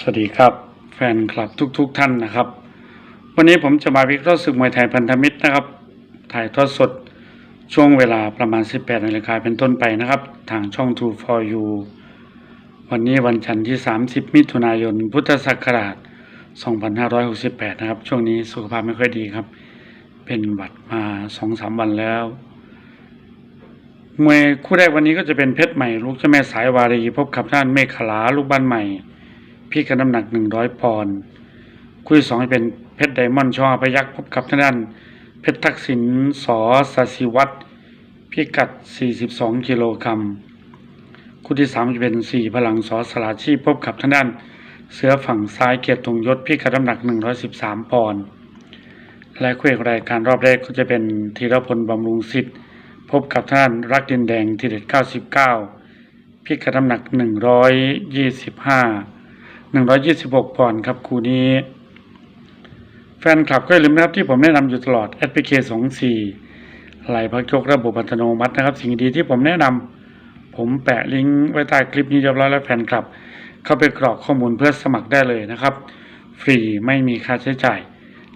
สวัสดีครับ แฟนคลับทุกๆทท่านนะครับ วันนี้ผมจะมาวิเคราะห์ศึกมวยไทยพันธมิตรนะครับ ถ่ายทอดสดช่วงเวลาประมาณ 18นาฬิกาเป็นต้นไปนะครับ ทางช่อง True for You วันนี้วันจันทร์ที่ 30 มิถุนายน พุทธศักราช 2568 นะครับ ช่วงนี้สุขภาพไม่ค่อยดีครับ เป็นหวัดมา 2-3 วันแล้วมวยคู่แรกวันนี้ก็จะเป็นเพชรใหม่ ลูกเจ้าแม่สายวารีพบกับท่านเมฆขลาลูกบ้านใหม่ พี่กันน้ำหนักหนึ่งร้อยปอนด์คู่ที่สองจะเป็นเพชรไดมอนด์ชอพยักพบกับทางด้านเพชรทักษิณสอสศิวัตรพิกัด 42 กิโลกรัมคู่ที่สามจะเป็นสี่พลังสอสลาชีพพบกับทางด้านเสือฝั่งซ้ายเกียรติธงยศพิกัดน้ำหนัก 113 ปอนด์และคู่เอกรายการรอบแรกก็จะเป็นธีรพลบำรุงสิทธิ์ พบกับท่านรักดินแดงทีเด็ด 99 พิกัดน้ำหนัก 125 126 ปอนด์ครับคู่นี้ แฟนคลับก็อย่าลืมนะครับที่ผมแนะนำอยู่ตลอด SPK 24ไหลพักยกระบบอัตโนมัตินะครับ สิ่งดีที่ผมแนะนำผมแปะลิงก์ไว้ใต้คลิปนี้เรียบร้อยแล้วแฟนคลับ เข้าไปกรอกข้อมูลเพื่อสมัครได้เลยนะครับ ฟรีไม่มีค่าใช้จ่าย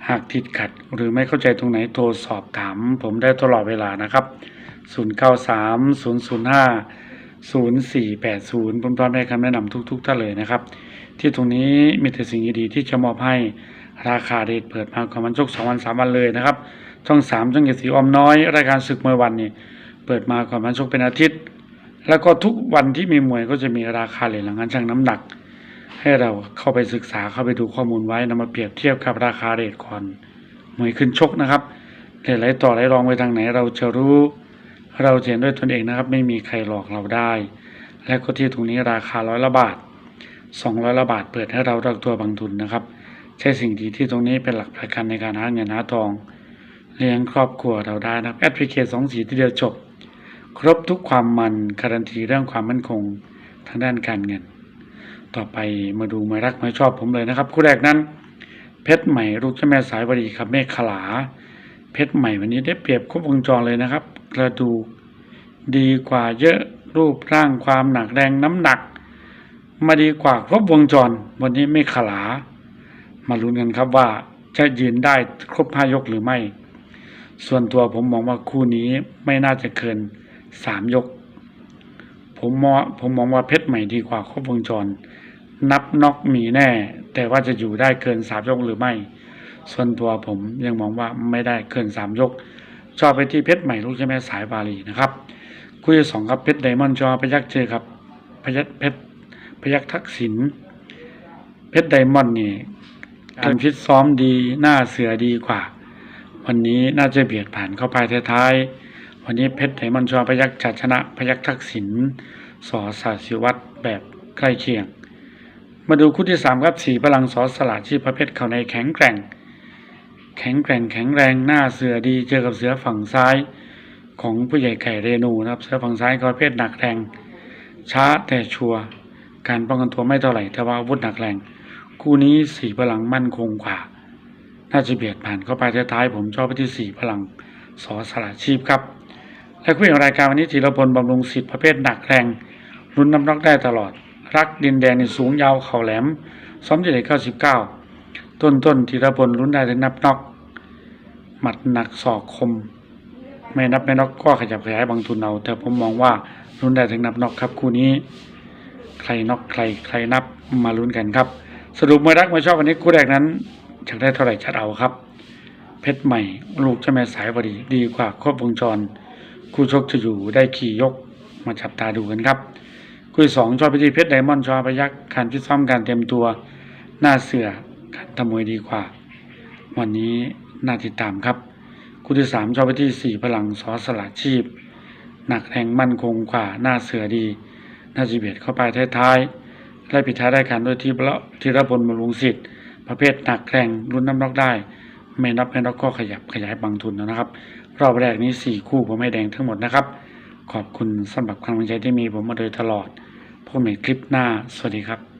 หากติดขัด หรือไม่เข้าใจตรงไหนโทรสอบถาม ผมได้ตลอดเวลานะครับ 093 005 0480ผมพร้อมให้คำแนะนำทุกๆท่านเลยนะครับ ที่ตรงนี้มีแต่สิ่งดีๆที่จะมอบให้ราคาเรทเปิดมาก่อนวันชกสองวันสามวันเลยนะครับ ช่องสามช่องเกียรติศรีออมน้อย รายการศึกมวยวันนี่เปิดมาก่อนวันชกเป็นอาทิตย์ แล้วก็ทุกวันที่มีมวยก็จะมีราคาเหรียญหลังการชั่งน้ำหนัก ให้เราเข้าไปศึกษาเข้าไปดูข้อมูลไว้นำมาเปรียบเทียบกับราคาเรทก่อนมวยขึ้นชกนะครับหลายต่อหลายรองไปทางไหน เราจะรู้เราเห็นด้วยตนเองนะครับ ไม่มีใครหลอกเราได้ และก็ที่ตรงนี้ราคาร้อยละบาท 200ละบาทเปิดให้เรารักตัวบางทุนนะครับ ใช้สิ่งดีที่ตรงนี้เป็นหลักประกันในการหาเงินหาทอง เลี้ยงครอบครัวเราได้นะครับแอปพลิเคชันสองสีที่เดียวจบ ครบทุกความมันการันตีเรื่องความมั่นคงทางด้านการเงิน ต่อไปมาดูมารักมาชอบผมเลยนะครับ คู่แรกนั้น เพชรใหม่ลูกเจ้าแม่สายวดีครับเมฆขลา เพชรใหม่วันนี้ได้เปรียบครบวงจรเลยนะครับ กระดูกดีกว่าเยอะรูปร่างความหนักแรงน้ำหนัก มาดีกว่าครบวงจร วันนี้ไม่ขลา มาลุ้นกันครับว่าจะยืนได้ครบห้ายกหรือไม่ ส่วนตัวผมมองว่าคู่นี้ไม่น่าจะเกินสามยก ผมมองผมมองว่าเพชรใหม่ดีกว่าครบวงจร นับน็อกมีแน่ แต่ว่าจะอยู่ได้เกินสามยกหรือไม่ ส่วนตัวผมยังมองว่าไม่ได้เกินสามยก ชอบไปที่เพชรใหม่ลูกเจ้าแม่สายวารีนะครับ คู่ที่สองครับเพชรไดมอนด์จอพยักเจอครับพยักเพชร พยักทักษิณเพชรไดมอนด์นี่การฟิตซ้อมดีหน้าเสือดีกว่า วันนี้น่าจะเบียดผ่านเข้าไปท้ายๆวันนี้เพชรไดมอนด์จอพยักจัดชนะ พยักทักษิณสอสาสิวัตรแบบใกล้เคียง มาดูคู่ที่สามครับสีพลังสอสลาชีพประเภทเขาในแข็งแกร่ง แข็งแกร่งแข็งแรงหน้าเสือดีเจอกับเสือฝั่งซ้ายของผู้ใหญ่ไข่เรนูนะครับ เสือฝั่งซ้ายก็ประเภทหนักแรงช้าแต่ชัวร์ การป้องกันตัวไม่เท่าไหร่แต่ว่าอาวุธหนักแรง คู่นี้สี่พลังมั่นคงกว่า น่าจะเบียดผ่านเข้าไปท้ายๆผมชอบไปที่สี่พลังสอสละชีพครับ และคู่อย่างรายการวันนี้ธีรพลบำรุงสิทธิ์ประเภทหนักแรงรุนน้ำน็อกได้ตลอด รักดินแดนในสูงยาวเข่าแหลมซ้อมที่ไหนเก้าสิบเก้าต้นต้นธีรพลลุ้นได้ถึงนับนอกหมัดหนักศอกคม ไม่นับไม่นอกก็ขยับขยายบางทุนเอา แต่ผมมองว่าลุ้นได้ถึงนับนอกครับคู่นี้ ใครน็อกใครใครนับมาลุ้นกันครับ สรุปมวยรักมวยชอบวันนี้คู่แรกนั้นอยากได้เท่าไหร่ชัดเอาครับ เพชรใหม่ ลูกเจ้าแม่สายวดีดีกว่าครบวงจร คู่ชกจะอยู่ได้ขี่ยกมาจับตาดูกันครับ คู่สองชอบไปที่เพชรไดมอนด์ชอพยักการฟิตซ้อมการเตรียมตัว หน้าเสือการทำมวยดีกว่า วันนี้น่าติดตามครับ คู่ที่สามชอบไปที่สี่พลังสอสละชีพหนักแรงมั่นคงกว่าหน้าเสือดี น่าจะเบียดเข้าไปท้ายๆและปิดท้ายได้การด้วยที่พระธีรพลบำรุงสิทธิ์ ประเภทหนักแรงรุ่นน้ำน็อกได้ ไม่นับแพนน็อกก็ขยับขยายบางทุนนะครับ รอบแรกนี้สี่คู่ผมไม่แดงทั้งหมดนะครับ ขอบคุณสำหรับความสนใจที่มีผมมาโดยตลอดพบกันใหม่คลิปหน้า สวัสดีครับ